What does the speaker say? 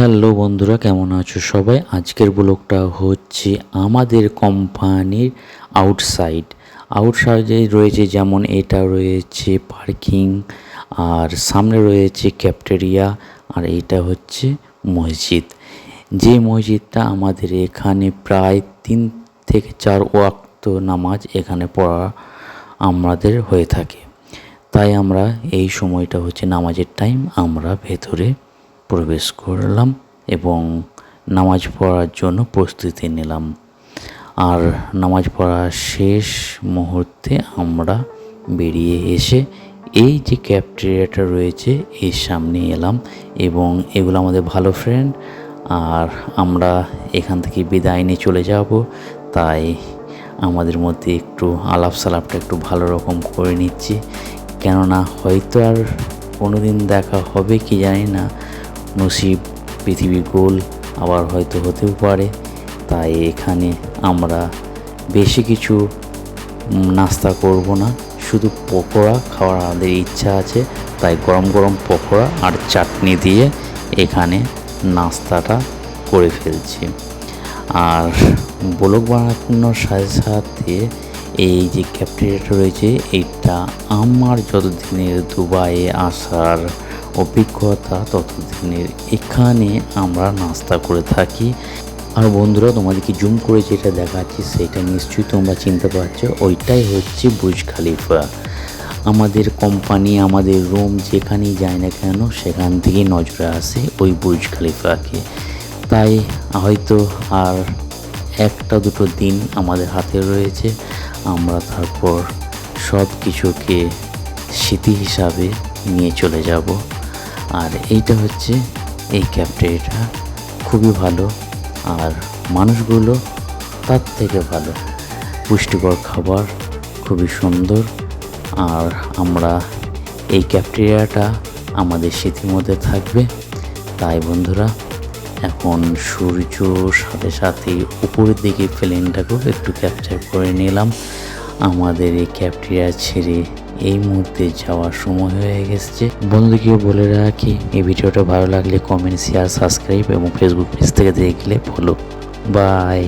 Hello বন্ধুরা, কেমন আছো সবাই? আজকের ব্লগটা হচ্ছে আমাদের কোম্পানির আউটসাইড। আউটসাইডে রয়েছে যেমন এটা রয়েছে পার্কিং, আর সামনে রয়েছে ক্যাফটেরিয়া, আর এটা হচ্ছে মসজিদ। যে মসজিদটা আমাদের এখানে প্রায় তিন থেকে চার ওয়াক্ত নামাজ এখানে পড়া আমাদের হয়ে থাকে। তাই আমরা এই সময়টা হচ্ছে নামাজের টাইম আমরা ভেতরে প্রবেশ করলাম এবং নামাজ পড়ার জন্য প্রস্তুতি নিলাম। আর নামাজ পড়া শেষ মুহূর্তে আমরা বেরিয়ে এসে এই যে ক্যাফটেরিয়াটা রয়েছে, এর সামনে এলাম এবং এগুলো আমাদের ভালো ফ্রেন্ড আর আমরা এখান থেকে বিদায় নিয়ে চলে যাব। তাই আমাদের মধ্যে একটু আলাপ সালাপটা একটু ভালো রকম করে নিচ্ছি। কেননা হয়তো আর কোনো দিন দেখা হবে, কি জানি না। নসিব পৃথিবী গোল আবার হয়তো হতেও পারে। তাই এখানে আমরা বেশি কিছু নাস্তা করব না। শুধু পকোড়া খাওয়ার আমাদের ইচ্ছা আছে। তাই গরম গরম পকোড়া আর চাটনি দিয়ে এখানে নাস্তাটা করে ফেলছি। আর ব্লগ বানানোর সাথে সাথে এই যে ক্যাফটেরিয়াটা রয়েছে এটা আমার যতদিনের দুবাইয়ে আসার অভিজ্ঞতা ততদিনের। এখানে আমরা নাস্তা করে থাকি। আর বন্ধুরা, তোমাদেরকে জুম করে যেটা দেখাচ্ছি, সেটা নিশ্চয়ই তোমরা চিনতে পারছ। ওইটাই হচ্ছে বুজ খালিফা। আমাদের কোম্পানি আমাদের রুম যেখানেই যায় না কেন, সেখান থেকেই নজরে আসে ওই বুজ খালিফাকে। তাই হয়তো আর একটা দুটো দিন আমাদের হাতে রয়েছে। আমরা তারপর সব কিছুকে স্মৃতি হিসাবে নিয়ে চলে যাব। আর এইটা হচ্ছে এই ক্যাফটেরিয়াটা খুবই ভালো। আর মানুষগুলো তার থেকে ভালো। পুষ্টিকর খাবার, খুবই সুন্দর। আর আমরা এই ক্যাফটেরিয়াটা আমাদের স্মৃতির মধ্যে থাকবে। তাই বন্ধুরা, এখন সূর্য সাথে সাথে উপরের দিকে প্লেনটাকেও একটু ক্যাপচার করে নিলাম। আমাদের এই ক্যাফটেরিয়া ছেড়ে এই মুহূর্তে যাওয়ার সময় হয়ে গেছে। বন্ধুদেরকেও বলে রাখি, এই ভিডিওটা ভালো লাগলে কমেন্ট শেয়ার সাবস্ক্রাইব এবং ফেসবুক পেজ থেকে দেখলে ফলো বাই